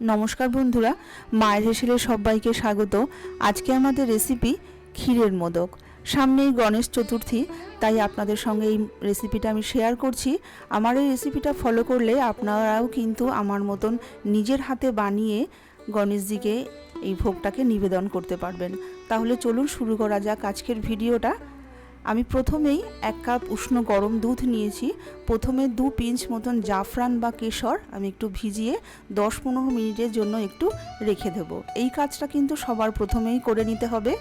নমস্কার বন্ধুরা, মায়ের হেসেলে সবাইকে স্বাগত। আজকে আমাদের রেসিপি ক্ষীরের মোদক। সামনেই গণেশ চতুর্থী, তাই আপনাদের সঙ্গে এই রেসিপিটা আমি শেয়ার করছি। আমার এই রেসিপিটা ফলো করলে আপনারাও কিন্তু আমার মতন নিজের হাতে বানিয়ে গণেশজিকে এই ভোগটাকে নিবেদন করতে পারবেন। তাহলে চলুন শুরু করা যাক আজকের ভিডিওটা আমি প্রথমেই এক কাপ উষ্ণ গরম দুধ নিয়েছি। প্রথমে দু পিঞ্চ মতন জাফরান বা কেশর আমি একটু ভিজিয়ে দশ পনেরো মিনিটের জন্য একটু রেখে দেব। এই কাজটা কিন্তু সবার প্রথমেই করে নিতে হবে।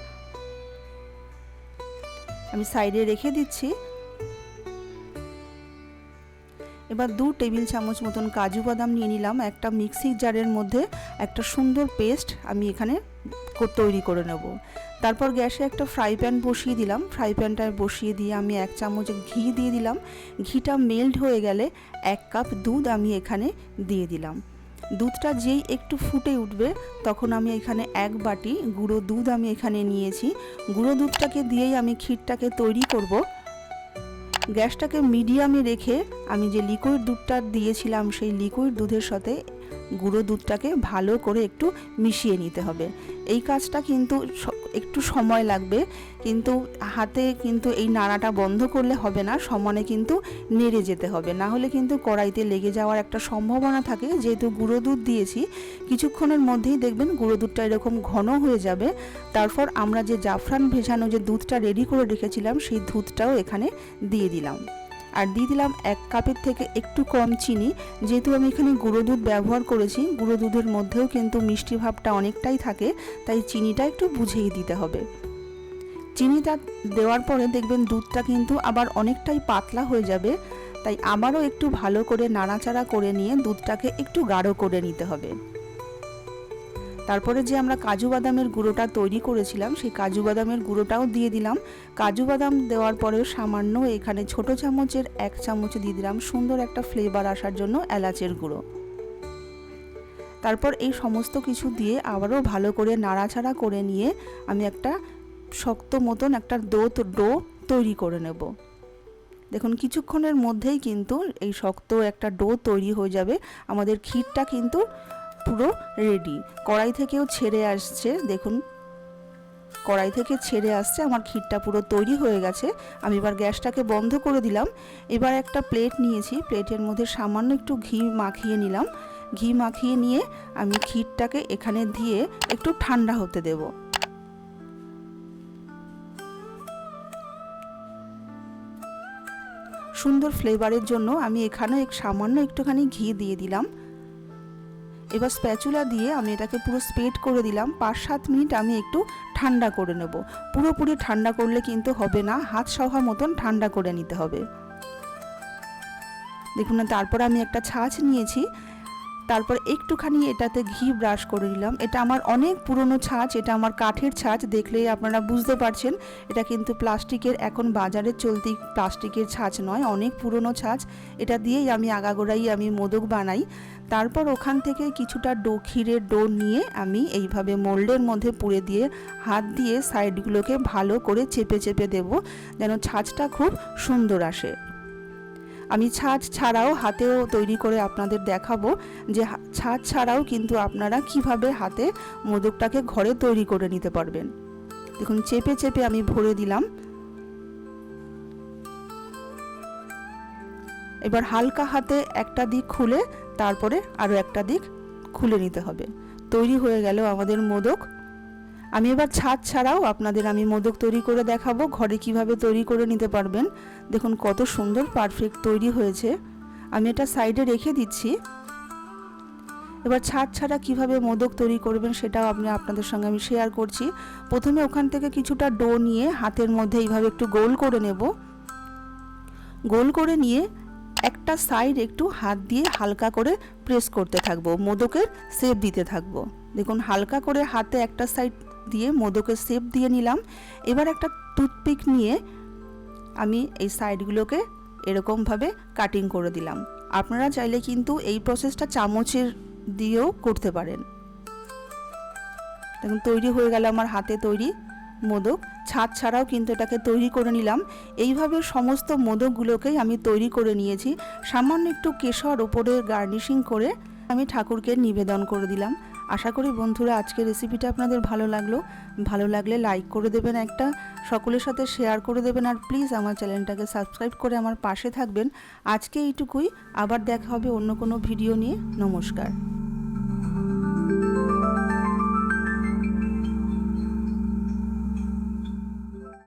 আমি সাইডে রেখে দিচ্ছি। এবার দু টেবিল চামচ মতন কাজু বাদাম নিয়ে নিলাম। একটা মিক্সির জারের মধ্যে একটা সুন্দর পেস্ট আমি এখানে তৈরি করে নেব। তারপর গ্যাসে একটা ফ্রাই প্যান বসিয়ে দিলাম। ফ্রাই প্যানটায় বসিয়ে দিয়ে আমি এক চামচ ঘি দিয়ে দিলাম। ঘিটা মেল্ট হয়ে গেলে এক কাপ দুধ আমি এখানে দিয়ে দিলাম। দুধটা যেই একটু ফুটে উঠবে, তখন আমি এখানে এক বাটি গুঁড়ো দুধ আমি এখানে নিয়েছি। গুঁড়ো দুধটাকে দিয়েই আমি ক্ষীরটাকে তৈরি করব। গ্যাসটাকে মিডিয়ামে রেখে আমি যে লিকুইড দুধটা দিয়েছিলাম, সেই লিকুইড দুধের সাথে গুঁড়ো দুধটাকে ভালো করে একটু মিশিয়ে নিতে হবে। এই কাজটা কিন্তু একটু সময় লাগবে, কিন্তু হাতে কিন্তু এই নাড়াটা বন্ধ করলে হবে না, সমানে কিন্তু নেড়ে যেতে হবে। না হলে কিন্তু কড়াইতে লেগে যাওয়ার একটা সম্ভাবনা থাকে, যেহেতু গুঁড়ো দুধ দিয়েছি, কিছুক্ষণের মধ্যেই দেখবেন গুঁড়ো দুধটা এরকম ঘন হয়ে যাবে। তারপর আমরা যে জাফরান ভেজানো যে দুধটা রেডি করে রেখেছিলাম, সেই দুধটাও এখানে দিয়ে দিলাম। আর দিয়ে দিলাম এক কাপের থেকে একটু কম চিনি। যেহেতু আমি এখানে গুঁড়ো দুধ ব্যবহার করেছি, গুঁড়ো দুধের মধ্যেও কিন্তু মিষ্টি ভাবটা অনেকটাই থাকে, তাই চিনিটা একটু বুঝেই দিতে হবে। চিনিটা দেওয়ার পরে দেখবেন দুধটা কিন্তু আবার অনেকটাই পাতলা হয়ে যাবে, তাই আবারও একটু ভালো করে নাড়াচাড়া করে নিয়ে দুধটাকে একটু গাঢ় করে নিতে হবে। তারপরে যে আমরা কাজু বাদামের গুঁড়োটা তৈরি করেছিলাম, সেই কাজু বাদামের গুঁড়োটাও দিয়ে দিলাম। কাজু বাদাম দেওয়ার পরেও সামান্য এখানে ছোট চামচের এক চামচ দিয়ে দিলাম সুন্দর একটা ফ্লেভার আসার জন্য এলাচের গুঁড়ো। তারপর এই সমস্ত কিছু দিয়ে আবারও ভালো করে নাড়াচাড়া করে নিয়ে আমি একটা শক্ত মতন একটা ডো ডো তৈরি করে নেব। দেখুন, কিছুক্ষণের মধ্যেই কিন্তু এই শক্ত একটা ডো তৈরি হয়ে যাবে। আমাদের ক্ষীরটা কিন্তু পুরো রেডি কড়াই থেকেও ছেড়ে আসছে, দেখুন। কড়াই থেকে ছেড়ে আসছে, আমার ক্ষীরটা পুরো তৈরি হয়ে গেছে। আমি এবার গ্যাসটাকে বন্ধ করে দিলাম। এবার একটা প্লেট নিয়েছি প্লেটের মধ্যে সামান্য একটু ঘি মাখিয়ে নিলাম। ঘি মাখিয়ে নিয়ে আমি ক্ষীরটাকে এখানে দিয়ে একটু ঠান্ডা হতে দেব। সুন্দর ফ্লেভারের জন্য আমি এখানে সামান্য একটুখানি ঘি দিয়ে দিলাম। এবার স্প্যাচুলা দিয়ে আমি এটাকে পুরো স্প্রেড করে দিলাম। পাঁচ সাত মিনিট আমি একটু ঠান্ডা করে নেব। পুরোপুরি ঠান্ডা করলে কিন্তু হবে না, হাত সহা মতন ঠান্ডা করে নিতে হবে। দেখুন না, তারপর আমি একটা ছাঁচ নিয়েছি। তারপর একটুখানি এটাতে ঘি ব্রাশ করে নিলাম। এটা আমার অনেক পুরনো ছাঁচ, এটা আমার কাঠের ছাঁচ, দেখলেই আপনারা বুঝতে পারছেন। এটা কিন্তু প্লাস্টিকের, এখন বাজারে চলতি প্লাস্টিকের ছাঁচ নয়, অনেক পুরনো ছাঁচ। এটা দিয়েই আমি আগাগোড়াই আমি মোদক বানাই। তারপর ওখান থেকে কিছুটা ডো ক্ষীরের ডো নিয়ে আমি এইভাবে মোল্ডের মধ্যে পুড়ে দিয়ে হাত দিয়ে সাইডগুলোকে ভালো করে চেপে চেপে দেব, যেন ছাঁচটা খুব সুন্দর আসে। আমি ছাঁচ ছাড়াও হাতেও তৈরি করে আপনাদের দেখাবো যে ছাঁচ ছাড়াও কিন্তু আপনারা কীভাবে হাতে মোদকটাকে ঘরে তৈরি করে নিতে পারবেন। দেখুন, চেপে চেপে আমি ভরে দিলাম। এবার হালকা হাতে একটা দিক খুলে তারপরে আরও একটা দিক খুলে নিতে হবে। তৈরি হয়ে গেল আমাদের মোদক। আমি এবার ছাদ ছাড়াও আপনাদের আমি মোদক তৈরি করে দেখাবো, ঘরে কীভাবে তৈরি করে নিতে পারবেন। দেখুন কত সুন্দর পারফেক্ট তৈরি হয়েছে। আমি এটা সাইডে রেখে দিচ্ছি। এবার ছাদ ছাড়া কীভাবে মোদক তৈরি করবেন সেটাও আপনি আপনাদের সঙ্গে আমি শেয়ার করছি। প্রথমে ওখান থেকে কিছুটা ডো নিয়ে হাতের মধ্যে এইভাবে একটু গোল করে নেব। গোল করে নিয়ে একটা সাইড একটু হাত দিয়ে হালকা করে প্রেস করতে থাকব, মোদকের শেপ দিতে থাকব। দেখুন, হালকা করে হাতে একটা সাইড দিয়ে মোদকের শেপ দিয়ে নিলাম। এবার একটা টুথপিক নিয়ে আমি এই সাইডগুলোকে এরকমভাবে কাটিং করে দিলাম। আপনারা চাইলে কিন্তু এই প্রসেসটা চামচের দিয়েও করতে পারেন। দেখুন, তৈরি হয়ে গেল আমার হাতে তৈরি। মোদক, ছাদ ছাড়াও কিন্তু এটাকে তৈরি করে নিলাম। এইভাবে সমস্ত মোদকগুলোকেই আমি তৈরি করে নিয়েছি। সামান্য একটু কেশর ওপরে গার্নিশিং করে আমি ঠাকুরকে নিবেদন করে দিলাম। আশা করি বন্ধুরা আজকের রেসিপিটা আপনাদের ভালো লাগল। ভালো লাগলে লাইক করে দেবেন একটা, সকলের সাথে শেয়ার করে দেবেন, আর প্লিজ আমার চ্যানেলটাকে সাবস্ক্রাইব করে আমার পাশে থাকবেন। আজকে এইটুকুই, আবার দেখা হবে অন্য কোনো ভিডিও নিয়ে। নমস্কার।